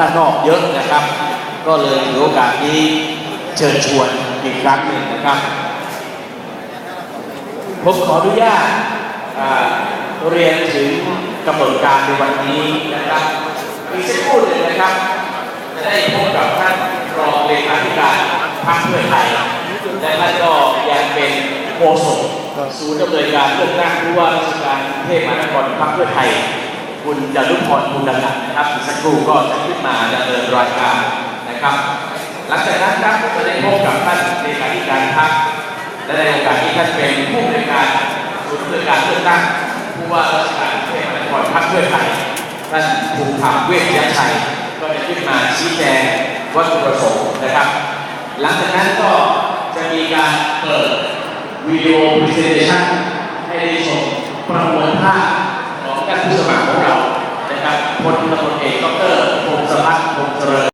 ด้านนอกเยอะนะครับ ก็เลยถือโอกาสนี้เชิญชวนอีกครั้งหนึ่งนะครับ ผมขออนุญาตเรียนถึงกำหนดการในวันนี้นะครับอีกสักครู่หนึ่งนะครับ จะได้พบกับท่านรองเลขาธิการพรรคเพื่อไทยและท่านก็ยังเป็นโฆษกศูนย์ดำเนินการเลือกตั้งผู้ว่าราชการกรุงเทพมหานครพรรคเพื่อไทย คุณจารุพรคุณดันันนะครับสักครู่ก็จะขึ้นมาดำเนินรายการนะครับ หลังจากนั้นครับจะได้พบกับท่านเลขาธิการพรรคและในโอกาสนี้ท่านเป็นผู้บริการศูนย์บริการเลือกตั้งผู้ว่าราชการกรุงเทพมหานครพรรคเพื่อไทยท่านภูมิธรรมเวชยชัยก็จะขึ้นมาชี้แจงวัตถุประสงค์นะครับ หลังจากนั้นก็จะมีการเปิดวิดีโอพรีเซนเทชัน